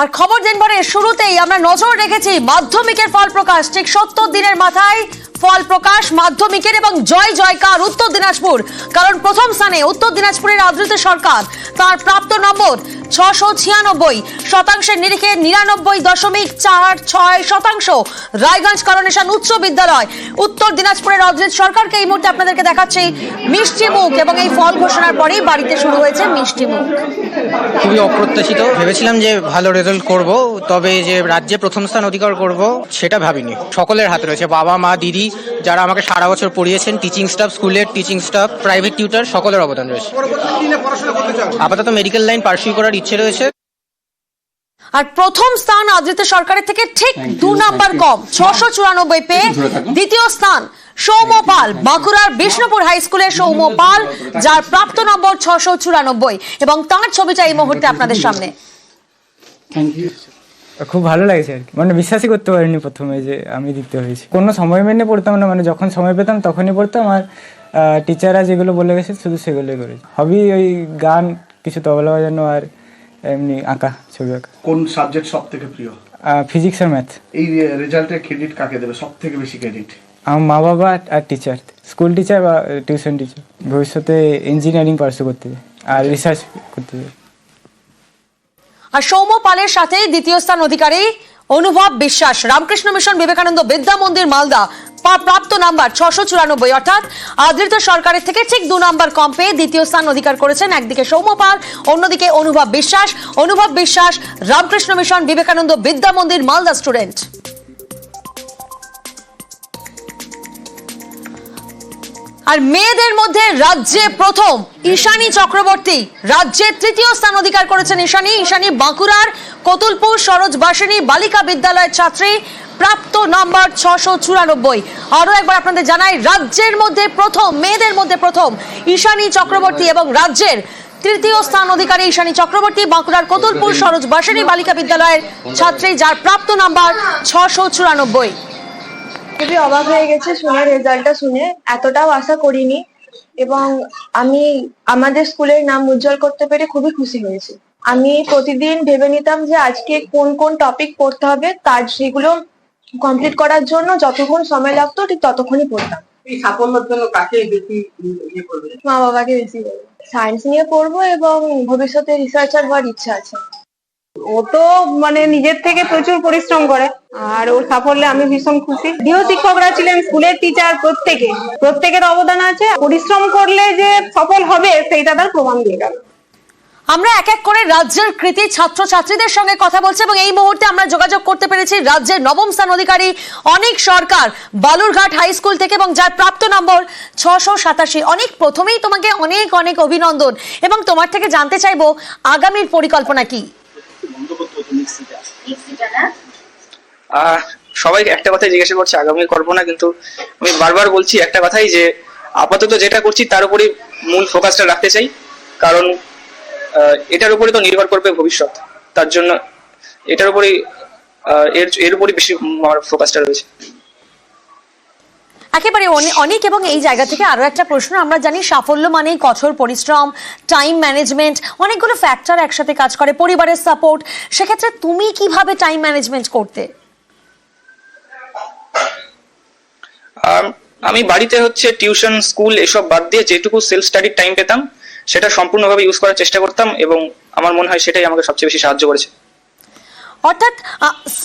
আর খবর দিনভরের শুরুতেই আমরা নজর রেখেছি মাধ্যমিকের ফল প্রকাশ। ঠিক সত্তর দিনের মাথায় ফল প্রকাশ, মাধ্যমিকের এবং জয় জয়কার উত্তর দিনাজপুর। কারণ প্রথম স্থানে উত্তর দিনাজপুরের আদৃত সরকার, তার প্রাপ্ত নম্বর ছশো ছিয়ানব্বই শতাংশের নিরিখে নিরানব্বই দশমিক চার ছয় শতাংশ। রায়গঞ্জ করোনেশন উচ্চ বিদ্যালয় উত্তর দিনাজপুরের অদ্রিত সরকারকে এই মুহূর্তে আপনাদেরকে দেখাচ্ছি মিষ্টি মুখ এবং এই ফল ঘোষণার পরেই বাড়িতে শুরু হয়েছে মিষ্টি মুখ। খুবই অপ্রত্যাশিত। ভেবেছিলাম যে ভালো রেজাল্ট করব তবে যে রাজ্যে প্রথম স্থান অধিকার করব সেটা ভাবিনি। সকলের হাতে রয়েছে বাবা মা দিদি যারা আমাকে সারা বছর পড়িয়েছেন টিচিং স্টাফ স্কুলের টিচিং স্টাফ প্রাইভেট টিউটার সকলের অবদান রয়েছে। আপাতত মেডিকেল লাইন পার্সিউ করার ইচ্ছে রয়েছে। আর প্রথম স্থান আদৃত সরকারের থেকে ঠিক দু নাম্বার কম ছশো চুরানব্বই পেয়ে দ্বিতীয় স্থান সৌম্য পাল বাঁকুড়ার বিষ্ণুপুর হাই স্কুলের সৌম্য পাল যার প্রাপ্ত নম্বর ছশো চুরানব্বই এবং তার ছবিটা এই মুহূর্তে আপনাদের সামনে। খুব ভালো লাগছে আর কি। মানে বিশ্বাসই করতে পারিনি প্রথমে যে আমি দিতে হয়েছি। কোনো সময় মেনে পড়তাম না মানে যখন সময় পেতাম তখনই পড়তাম আর টিচাররা যেগুলো বলে গেছে শুধু সেগুলোই করেছি। হবি ওই গান কিছু তবলা বাজানো আর এমনি আঁকা ছবি আঁকা। কোন সাবজেক্ট সব থেকে প্রিয় ফিজিক্স আর ম্যাথ এই রেজাল্টের ক্রেডিট কাকে দেবে? সব থেকে বেশি ক্রেডিট আমার মা বাবা আর- টিচার স্কুল টিচার বা টিউশন টিচার ভবিষ্যতে ইঞ্জিনিয়ারিং পার্সু করতে আর রিসার্চ করতে আর সৌম্য পালের সাথে দ্বিতীয় স্থান অধিকারী অনুভব বিশ্বাস রামকৃষ্ণ মিশন বিবেকানন্দ বিদ্যা মন্দির মালদা। প্রাপ্ত নাম্বার ছশো চুরানব্বই, অর্থাৎ আদৃত সরকারের থেকে ঠিক দু নাম্বার কম পেয়ে দ্বিতীয় স্থান অধিকার করেছেন। একদিকে সৌম্য অন্যদিকে অনুভব বিশ্বাস। অনুভব বিশ্বাস, রামকৃষ্ণ মিশন, বিবেকানন্দ বিদ্যা মন্দির, মালদা স্টুডেন্ট। আর মেয়েদের মধ্যে রাজ্যে প্রথম ঈশানী চক্রবর্তী, রাজ্যে তৃতীয় স্থান অধিকার করেছেন ঈশানী। ঈশানী বাঁকুড়ার কতুলপুর সরোজ বাসিনী, বালিকা বিদ্যালয়ের ছাত্রী প্রাপ্ত নাম্বার ছশো চুরানব্বই। আরও একবার আপনাদের জানাই, রাজ্যের মধ্যে প্রথম, মেয়েদের মধ্যে প্রথম, ঈশানী চক্রবর্তী এবং রাজ্যের তৃতীয় স্থান অধিকারী ঈশানী চক্রবর্তী, বাঁকুড়ার কতুলপুর সরোজবাসিনী বালিকা বিদ্যালয়ের ছাত্রী, যার প্রাপ্ত নাম্বার ছশো চুরানব্বই। খুবই অবাক হয়ে গেছে শুনে, রেজাল্টটা শুনে। এতটাও আশা করিনি এবং আমি আমাদের স্কুলের নাম উজ্জ্বল করতে পেরে খুবই খুশি হয়েছি। আমি প্রতিদিন ভেবে নিতাম যে আজকে কোন কোন টপিক পড়তে হবে, তার সেগুলো কমপ্লিট করার জন্য যতক্ষণ সময় লাগতো ঠিক ততক্ষণই পড়তাম। এই সাফল্যের জন্য কাকে বেশি ইয়ে করবে? মা বাবাকে বেশি সায়েন্স নিয়ে পড়ব এবং ভবিষ্যতে রিসার্চার হওয়ার ইচ্ছা আছে। ও তো মানে নিজের থেকে প্রচুর পরিশ্রম করে আর ওর সাফল্যে আমি ভীষণ খুশি। গৃহ শিক্ষকরা ছিলেন স্কুলের টিচার প্রত্যেকে। প্রত্যেকের অবদান আছে। পরিশ্রম করলে যে সফল হবে সেইটা তার প্রমাণ দিয়ে গেল। আমরা এক এক করে রাজ্যের কৃতি ছাত্রছাত্রীদের সঙ্গে কথা বলছি এবং এই মুহূর্তে আমরা যোগাযোগ করতে পেরেছি রাজ্যের নবম স্থান অধিকারী অনেক সরকার, বালুরঘাট হাই স্কুল থেকে এবং যার প্রাপ্ত নম্বর ছশো সাতাশি। অনেক, প্রথমেই তোমাকে অনেক অনেক অভিনন্দন এবং তোমার থেকে জানতে চাইব আগামীর পরিকল্পনা কি? সবাই একটা কথাই জিজ্ঞাসা করছে আগামী কল্পনা, কিন্তু আমি বারবার বলছি একটা কথাই যে আপাতত যেটা করছি তার উপরই মূল ফোকাসটা রাখতে চাই। কারণ এটার উপরে তো নির্ভর করবে ভবিষ্যৎ। তার জন্য এটার উপরেই এর এর উপরই বেশি আমার ফোকাসটা রয়েছে। একেবারে অনে- অনেক এবং এই জায়গা থেকে আরও একটা প্রশ্ন আমরা জানি সাফল্য মানেই কঠোর পরিশ্রম টাইম ম্যানেজমেন্ট অনেকগুলো ফ্যাক্টর একসাথে কাজ করে পরিবারের সাপোর্ট সেক্ষেত্রে তুমি কীভাবে টাইম ম্যানেজমেন্ট করতে? আম, আমি বাড়িতে হচ্ছে টিউশন স্কুল এসব বাদ দিয়ে যেটুকু সেলফ স্টাডির টাইম পেতাম সেটা সম্পূর্ণভাবে ইউজ করার চেষ্টা করতাম এবং আমার মনে হয় সেটাই আমাকে সবচেয়ে বেশি সাহায্য করেছে। অর্থাৎ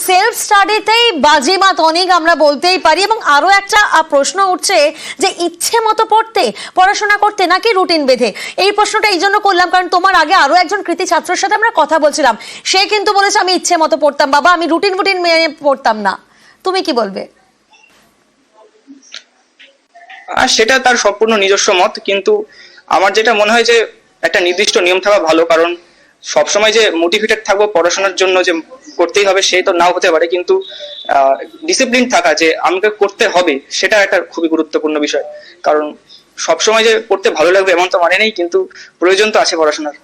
সেলফ স্টাডিতেই বাজিমাত অনেক আমরা বলতেই পারি এবং আরও একটা প্রশ্ন উঠছে যে ইচ্ছে মতো পড়তে পড়াশোনা করতে নাকি রুটিন বেঁধে? এই প্রশ্নটা এই জন্য করলাম কারণ তোমার আগে আরও একজন কৃতি ছাত্রের সাথে আমরা কথা বলছিলাম। সে কিন্তু বলেছে আমি ইচ্ছে মতো পড়তাম বাবা আমি রুটিন রুটিন মেনে পড়তাম না। তুমি কি বলবে? আর সেটা তার সম্পূর্ণ নিজস্ব মত কিন্তু আমার যেটা মনে হয় যে একটা নির্দিষ্ট নিয়ম থাকা ভালো, কারণ সবসময় যে মোটিভেটেড থাকব পড়াশোনার জন্য যে করতেই হবে সে তো নাও হতে পারে, কিন্তু ডিসিপ্লিন থাকা যে আমাকে করতে হবে সেটা একটা খুবই গুরুত্বপূর্ণ বিষয়। কারণ সবসময় যে পড়তে ভালো লাগবে এমন তো মানে নেই, কিন্তু প্রয়োজন তো আছে পড়াশোনার।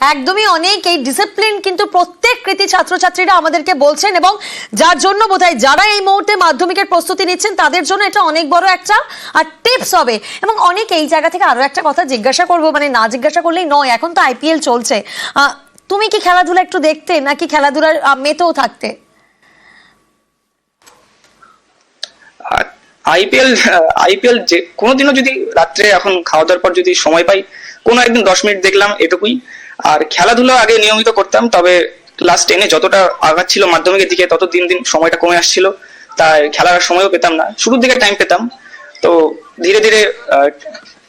একদমই অনেক। এই ডিসিপ্লিন কিন্তু প্রত্যেক কৃতি ছাত্রছাত্রীরা আমাদেরকে বলছেন এবং যার জন্য বোধহয় যারা এই মুহূর্তে মাধ্যমিকের প্রস্তুতি নিচ্ছেন, তাদের জন্য এটা অনেক বড় একটা আর টিপস হবে। এবং অনেক এই জায়গা থেকে আরও একটা কথা জিজ্ঞাসা করব মানে না জিজ্ঞাসা করলেই নয়, এখন তো আইপিএল চলছে। তুমি কি খেলাধুলা একটু দেখতে, নাকি খেলাধুলার মেতেও থাকতে? আইপিএল আইপিএল যে, কোনোদিনও যদি রাত্রে এখন খাওয়া দাওয়ার পর যদি সময় পাই, কোনো একদিন দশ মিনিট দেখলাম এটুকুই। আর খেলাধুলা আগে নিয়মিত করতাম, তবে ক্লাস টেনে যতটা আঘাত ছিল মাধ্যমিকের দিকে, তত দিন দিন সময়টা কমে আসছিল। তাই খেলার সময়ও পেতাম না। শুরুর দিকে টাইম পেতাম। তো ধীরে ধীরে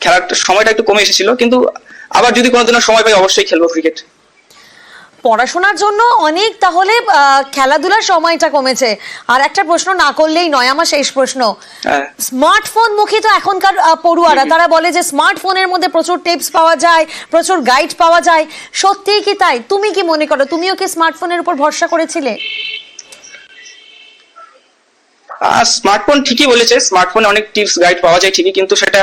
খেলার সময়টা একটু কমে এসেছিল। কিন্তু আবার যদি কোনোদিনও সময় পাই, অবশ্যই খেলব ক্রিকেট পড়াশোনার জন্য অনেক তাহলে খেলাধুলার সময়টা কমেছে। আর একটা প্রশ্ন না করলেই নয় আমার শেষ প্রশ্ন। হ্যাঁ। স্মার্টফোন মুখী তো এখনকার পড়ুয়ারা তারা বলে যে স্মার্টফোনের মধ্যে প্রচুর টিপস পাওয়া যায় প্রচুর গাইড পাওয়া যায়। সত্যিই কি তাই? তুমি কি মনে করো? তুমিও কি স্মার্টফোনের উপর ভরসা করেছিলে? স্মার্টফোন ঠিকই বলেছে। স্মার্টফোনে অনেক টিপস গাইড পাওয়া যায় ঠিকই কিন্তু সেটা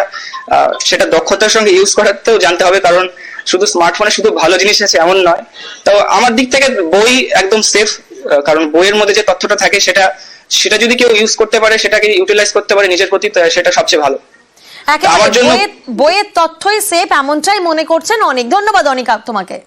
সেটা দক্ষতার সঙ্গে ইউজ করাতেও জানতে হবে কারণ শুধু স্মার্টফোনে শুধু ভালো জিনিস আছে এমন নয়। তো আমার দিক থেকে বই একদম সেফ কারণ বইয়ের মধ্যে যে তথ্যটা থাকে সেটা সেটা যদি কেউ ইউজ করতে পারে সেটাকে ইউটিলাইজ করতে পারে নিজের প্রতি সেটা সবচেয়ে ভালো। আমার জন্য- বইয়ের বইয়ের তথ্যই সেফ এমনটাই মনে করছেন। অনেক ধন্যবাদ অনেক তোমাকে।